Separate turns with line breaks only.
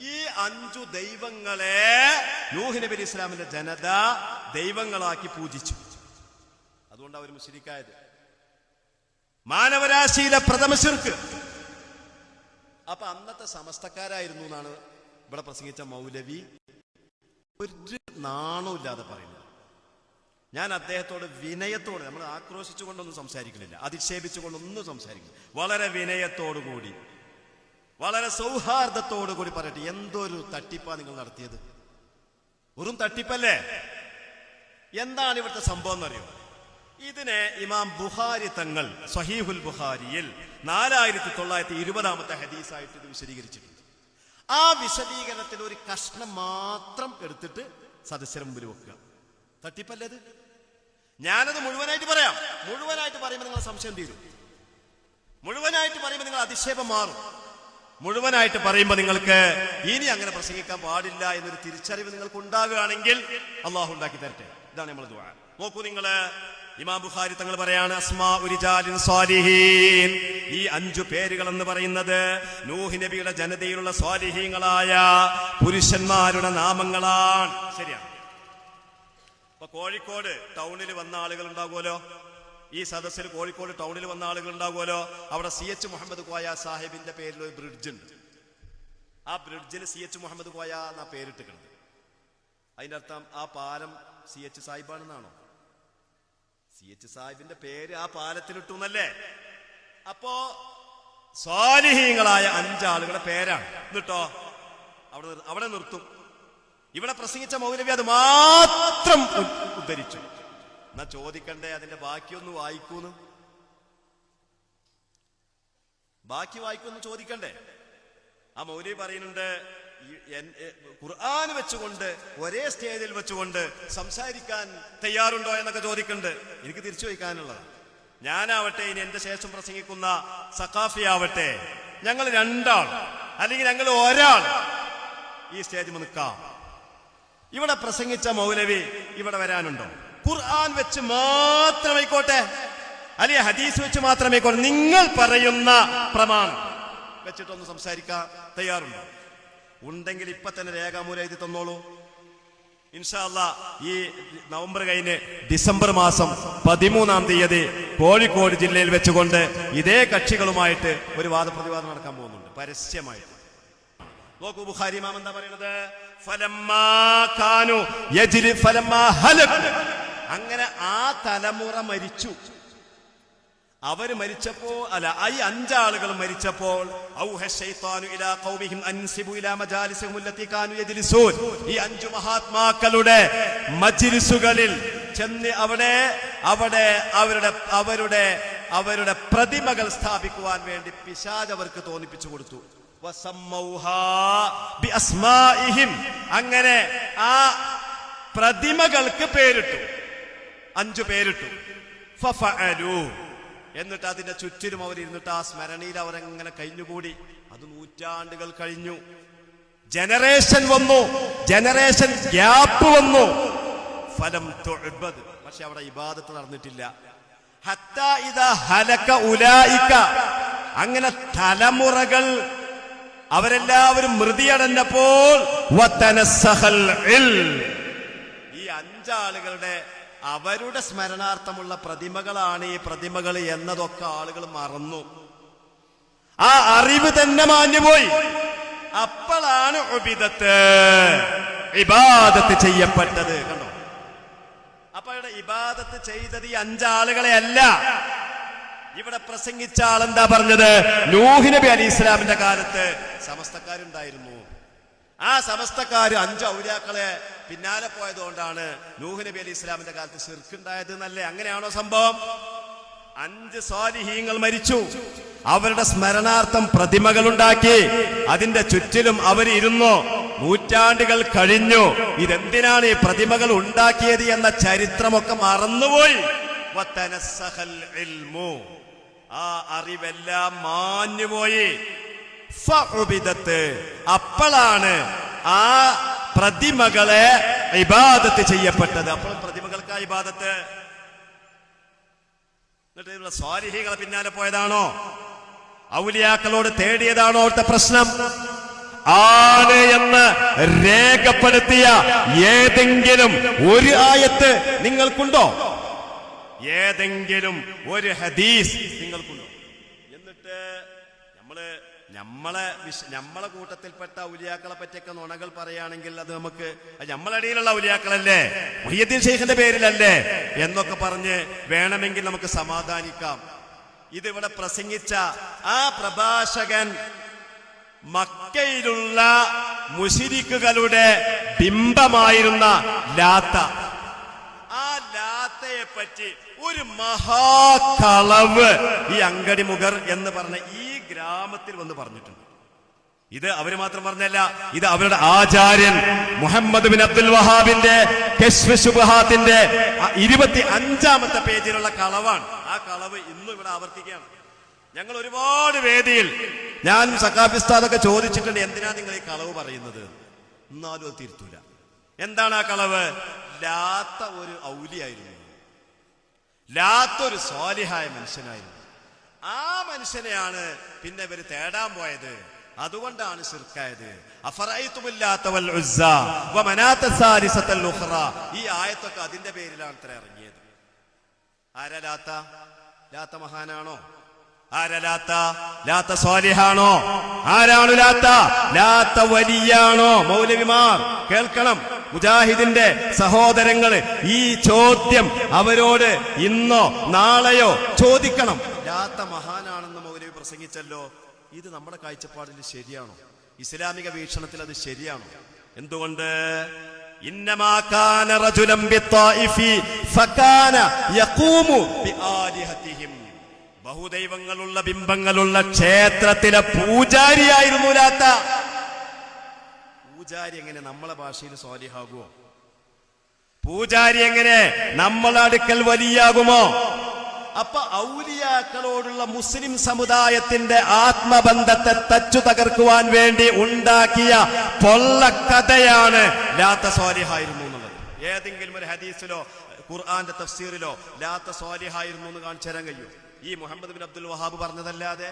ഈ അഞ്ചു ദൈവങ്ങളെ നൂഹ് നബി ഇസ്ലാമിന്റെ ജനത ദൈവങ്ങളാക്കി പൂജിച്ചു. അതുകൊണ്ട് അവർ മുസ്ലിക്കായത് മാനവരാശിയിലെ പ്രഥമ ശിർക്ക്. അപ്പൊ അന്നത്തെ സമസ്തക്കാരായിരുന്നു എന്നാണ് ഇവിടെ പ്രസംഗിച്ച മൗലവി. ഒരു ഇല്ലാതെ പറയുന്നത്. ഞാൻ അദ്ദേഹത്തോട് വിനയത്തോട് നമ്മൾ ആക്രോശിച്ചുകൊണ്ടൊന്നും സംസാരിക്കുന്നില്ല അധിക്ഷേപിച്ചുകൊണ്ടൊന്നും സംസാരിക്കുന്നു വളരെ വിനയത്തോടു കൂടി വളരെ സൗഹാർദ്ദത്തോടു കൂടി പറയട്ടെ എന്തൊരു തട്ടിപ്പാ നിങ്ങൾ നടത്തിയത്? വെറും തട്ടിപ്പല്ലേ? എന്താണ് ഇവിടുത്തെ സംഭവം എന്നറിയോ? ഇതിനെ ഇമാം ബുഹാരി തങ്ങൾ സഹീഹുൽ ബുഹാരിയിൽ നാലായിരത്തി തൊള്ളായിരത്തി ഇരുപതാമത്തെ ഹദീസായിട്ട് ഇത് വിശദീകരിച്ചിട്ടുണ്ട്. ആ വിശദീകരണത്തിൽ ഒരു കഷ്ണം മാത്രം എടുത്തിട്ട് സദസ്യരം മുമ്പിൽ വെക്കുക. തട്ടിപ്പല്ലേ ഇത്? ഞാനത് മുഴുവനായിട്ട് പറയാം. മുഴുവനായിട്ട് പറയുമ്പോൾ നിങ്ങൾ സംശയം തീരും. മുഴുവനായിട്ട് പറയുമ്പോൾ നിങ്ങൾ അധിക്ഷേപം മാറും. മുഴുവനായിട്ട് പറയുമ്പോൾ നിങ്ങൾക്ക് ഇനി അങ്ങനെ പ്രസംഗിക്കാൻ പാടില്ല എന്നൊരു തിരിച്ചറിവ് നിങ്ങൾക്ക് ഉണ്ടാകുകയാണെങ്കിൽ അള്ളാഹു ഉണ്ടാക്കി തരട്ടെ. ഇതാണ് നമ്മൾ ദുആ. നോക്കൂ നിങ്ങൾ ഇമാം ബുഖാരി തങ്ങൾ പറയാണ് അസ്മാ ഉരിജാലിൻ സ്വാലിഹീൻ. ഈ അഞ്ചു പേരുകൾ എന്ന് പറയുന്നത് നൂഹി നബിയുടെ ജനതയിലുള്ള സ്വാലിഹീങ്ങളായ പുരുഷന്മാരുടെ നാമങ്ങളാണ്. ശരിയാണ് ഇപ്പൊ കോഴിക്കോട് ടൗണിൽ വന്ന ആളുകൾ ഉണ്ടാകുമല്ലോ ഈ സദസ്സിൽ കോഴിക്കോട് ടൗണിൽ വന്ന ആളുകൾ ഉണ്ടാകുമല്ലോ അവിടെ സി എച്ച് മുഹമ്മദ് കോയ സാഹിബിന്റെ പേരിൽ ഒരു ബ്രിഡ്ജ് ഉണ്ട്. ആ ബ്രിഡ്ജിന് സി എച്ച് മുഹമ്മദ് കോയ എന്നാ പേരിട്ടിട്ടുണ്ട് അതിന്റെ അർത്ഥം ആ പാലം സി എച്ച് സാഹിബാണെന്നാണോ? സി എച്ച് സാഹിബിന്റെ പേര് ആ പാലത്തിലിട്ടു എന്നല്ലേ? അപ്പോ സ്വാലിഹീങ്ങളായ അഞ്ചാളുകളുടെ പേരാണ്. എന്നിട്ടോ? അവിടെ അവിടെ നിർത്തും. ഇവിടെ പ്രസംഗിച്ച മൗലവി അത് മാത്രം ഉദ്ധരിച്ചു. എന്നാ ചോദിക്കണ്ടേ അതിന്റെ ബാക്കിയൊന്ന് വായിക്കൂന്ന്? ബാക്കി വായിക്കൊന്ന് ചോദിക്കണ്ടേ? ആ മൗലവി പറയുന്നുണ്ട് ഖുർആൻ വെച്ചുകൊണ്ട് ഒരേ സ്റ്റേജിൽ വെച്ചുകൊണ്ട് സംസാരിക്കാൻ തയ്യാറുണ്ടോ എന്നൊക്കെ ചോദിക്കുന്നുണ്ട് എനിക്ക് തിരിച്ചു വയ്ക്കാനുള്ളത്. ഞാനാവട്ടെ ഇനി എന്റെ ശേഷം പ്രസംഗിക്കുന്ന സഖാഫി ആവട്ടെ. ഞങ്ങൾ രണ്ടാൾ അല്ലെങ്കിൽ ഞങ്ങൾ ഒരാൾ ഈ സ്റ്റേജിൽ നിൽക്കാം. ഇവിടെ പ്രസംഗിച്ച മൗലവി ഇവിടെ വരാനുണ്ടോ? ഖുർആൻ വെച്ച് മാത്രമായിക്കോട്ടെ. അല്ലെ ഹദീസ് വെച്ച് മാത്രമായിക്കോട്ടെ. നിങ്ങൾ പറയുന്ന പ്രമാണം. വെച്ചിട്ടൊന്ന് സംസാരിക്കാൻ തയ്യാറുണ്ടോ? ഉണ്ടെങ്കിൽ ഇപ്പൊ തന്നെ രേഖാമൂലം എഴുതി തന്നോളൂ. ഇൻഷാല്ല ഈ നവംബർ കഴിഞ്ഞ് ഡിസംബർ മാസം പതിമൂന്നാം തീയതി കോഴിക്കോട് ജില്ലയിൽ വെച്ചുകൊണ്ട് ഇതേ കക്ഷികളുമായിട്ട് ഒരു വാദപ്രതിവാദം നടക്കാൻ പോകുന്നുണ്ട്. പരസ്യമായിട്ട്. നോക്കൂ ബുഖാരി മാം എന്താ പറയുന്നത്? അങ്ങനെ ആ തലമുറ മരിച്ചു. അവർ മരിച്ചപ്പോ അല്ല ഈ അഞ്ചാളുകൾ മരിച്ചപ്പോൾ ഈ അഞ്ചു മഹാത്മാക്കളുടെ മജിലിസുകളിൽ ചെന്ന് അവിടെ അവിടെ അവരുടെ അവരുടെ അവരുടെ പ്രതിമകൾ സ്ഥാപിക്കുവാൻ വേണ്ടി പിശാജ് അവർക്ക് തോന്നിപ്പിച്ചു കൊടുത്തു. അങ്ങനെ ആ പ്രതിമകൾക്ക് പേരിട്ടു. അഞ്ചു പേരിട്ടു. എന്നിട്ട് അതിന്റെ ചുറ്റിലും അവർ ഇരുന്നിട്ട് ആ സ്മരണയിൽ അവരെങ്ങനെ കഴിഞ്ഞുകൂടി. അത് നൂറ്റാണ്ടുകൾ കഴിഞ്ഞു. ജനറേഷൻ വന്നു. ജനറേഷൻ ഗ്യാപ്പ് വന്നു. ഫലം തൊഴുബത് പക്ഷെ അവിടെ ഇബാദത്ത് നടന്നിട്ടില്ല. ഹത്ത ഇദാ ഹലക്ക ഉലായിക്ക അങ്ങനെ തലമുറകൾ അവരെല്ലാവരും മൃതിയടഞ്ഞപ്പോൾ. ഈ അഞ്ചാളുകളുടെ അവരുടെ സ്മരണാർത്ഥമുള്ള പ്രതിമകളാണ് ഈ പ്രതിമകൾ എന്നതൊക്കെ ആളുകൾ മറന്നു. ആ അറിവ് തന്നെ മാഞ്ഞുപോയി. അപ്പോഴാണ് ഉബിദത്ത് ഇബാദത്ത് ചെയ്യപ്പെട്ടത്. കണ്ടോ? അപ്പൊ ഇബാദത്ത് ചെയ്തത് ഈ അഞ്ചാളുകളെ അല്ല ഇവിടെ പ്രസംഗിച്ച ആൾ എന്താ പറഞ്ഞത്? നൂഹ് നബി അലി ഇസ്ലാമിന്റെ കാലത്ത് സമസ്തക്കാരുണ്ടായിരുന്നു. ആ സമസ്തക്കാര് അഞ്ച് ഔലിയാക്കളെ പിന്നാലെ പോയതുകൊണ്ടാണ് നൂഹ് നബി അലി ഇസ്ലാമിന്റെ കാലത്ത് ശിർക്കുണ്ടായത് എന്നല്ലേ? അങ്ങനെയാണോ സംഭവം? അഞ്ച് സ്വാലിഹീങ്ങൾ മരിച്ചു. അവരുടെ സ്മരണാർത്ഥം പ്രതിമകൾ ഉണ്ടാക്കി അതിന്റെ ചുറ്റിലും അവരിരുന്നു നൂറ്റാണ്ടുകൾ കഴിഞ്ഞു. ഇതെന്തിനാണ് ഈ പ്രതിമകൾ ഉണ്ടാക്കിയത് എന്ന ചരിത്രമൊക്കെ മറന്നുപോയി. ആ അറിവെല്ലാം മാഞ്ഞുപോയി. അപ്പോഴാണ് ആ പ്രതിമകളെ ഇബാദത്ത് ചെയ്യപ്പെട്ടത്. അപ്പോൾ പ്രതിമകൾക്ക് ആ ഇബാദത്ത്. എന്നിട്ട് ഇവിടെ സ്വാലിഹികളെ പിന്നാലെ പോയതാണോ? ഔലിയാക്കളോട് തേടിയതാണോ അവിടുത്തെ പ്രശ്നം? ആണ് എന്ന് രേഖപ്പെടുത്തിയ ഏതെങ്കിലും ഒരു ആയത്ത് നിങ്ങൾക്കുണ്ടോ? ഏതെങ്കിലും ഒരു ഹദീസ് നിങ്ങൾക്കുണ്ടോ? എന്നിട്ട് നമ്മൾ നമ്മളെ നമ്മളെ കൂട്ടത്തിൽപ്പെട്ട ഉലിയാക്കളെ പറ്റിയൊക്കെ നുണകൾ പറയുകയാണെങ്കിൽ അത് നമുക്ക് നമ്മളടിയിലുള്ള ഔലിയാക്കളല്ലേ? മുഹിയദ്ദീൻ ഷെയ്ഖിന്റെ പേരിലല്ലേ? എന്നൊക്കെ പറഞ്ഞ് വേണമെങ്കിൽ നമുക്ക് സമാധാനിക്കാം. ഇതിവിടെ പ്രസംഗിച്ച ആ പ്രഭാഷകൻ മക്കയിലുള്ള മുഷിരിക്കുകളുടെ ബിംബമായിരുന്ന ലാത്ത. പറ്റി ഒരു മഹാകളവ് ഈ അങ്കടി മുഗർ എന്ന് പറഞ്ഞ ഈ ഗ്രാമത്തിൽ വന്ന് പറഞ്ഞിട്ടുണ്ട്. ഇത് അവർ മാത്രം പറഞ്ഞല്ല ഇത് അവരുടെ ആചാര്യൻ മുഹമ്മദ് ബിൻ അബ്ദുൽ വഹാബിന്റെ കശ്ഫ് ശുബഹാത്തിന്റെ ഇരുപത്തി അഞ്ചാമത്തെ പേജിലുള്ള കളവാണ്. ആ കളവ് ഇന്നും ഇവിടെ ആവർത്തിക്കുകയാണ്. ഞങ്ങൾ ഒരുപാട് വേദിയിൽ ഞാൻ സക്കാഫിസ്ഥാദൊക്കെ ചോദിച്ചിട്ടുണ്ട് എന്തിനാ നിങ്ങൾ ഈ കളവ് പറയുന്നത്? എന്നാലും അത് തിരുത്തൂല. എന്താണ് ആ കളവ്? ലാത്ത ഒരു ഔലിയായിരുന്നു. ലാത്ത ഒരു സ്വാലിഹായ മനുഷ്യനായിരുന്നു. ആ മനുഷ്യനെയാണ് പിന്നെ ഇവർ തേടാൻ പോയത്. അതുകൊണ്ടാണ് ശിർക്കായത്. ഈ ആയത്തൊക്കെ അതിന്റെ പേരിലാണ് ഇത്ര ഇറങ്ങിയത്. ആരാ ലാത്ത? ലാത്ത മഹാനാണോ? ലാത്ത സ്വാലിഹാണോ ആരാണ് ലാത്ത ലാത്ത വലിയാണോ മൗലവിമാർ കേൾക്കണം മുജാഹിദിന്റെ സഹോദരങ്ങള് ഈ ചോദ്യം അവരോട് ഇന്നോ നാളെയോ ചോദിക്കണം ലാത്ത മഹാനാണെന്ന് മൗലവി പ്രസംഗിച്ചല്ലോ ഇത് നമ്മുടെ കാഴ്ചപ്പാടിൽ ശരിയാണോ ഇസ്ലാമിക വീക്ഷണത്തിൽ അത് ശരിയാണോ എന്തുകൊണ്ട് إنما كان رجلا بالطائف فكان يقوم بآلهتهم ബഹുദൈവങ്ങളുള്ള ബിംബങ്ങളുള്ള ക്ഷേത്രത്തിലെ പൂജാരിയായിരുന്നു ലാത്ത. പൂജാരി എങ്ങനെ നമ്മളെ ഭാഷയിൽ സ്വാലിഹാകുമോ? പൂജാരി എങ്ങനെ നമ്മളെ അടുക്കൽ വലിയാകുമോ? അപ്പൊ ഔലിയാക്കളോടുള്ള മുസ്ലിം സമുദായത്തിന്റെ ആത്മബന്ധത്തെ തച്ചു തകർക്കുവാൻ വേണ്ടി ഉണ്ടാക്കിയ പൊള്ളക്കഥയാണ് ലാത്ത സ്വാലിഹായിരുന്നു എന്നുള്ളത്. ഏതെങ്കിലും ഒരു ഹദീസിലോ ഖുർആന്റെ തഫ്സീറിലോ ലാത്ത സ്വാലിഹായിരുന്നു എന്ന് കാണിച്ചു തരാൻ കഴിയും ഈ മുഹമ്മദ് ബിൻ അബ്ദുൽ വഹാബ് പറഞ്ഞതല്ലാതെ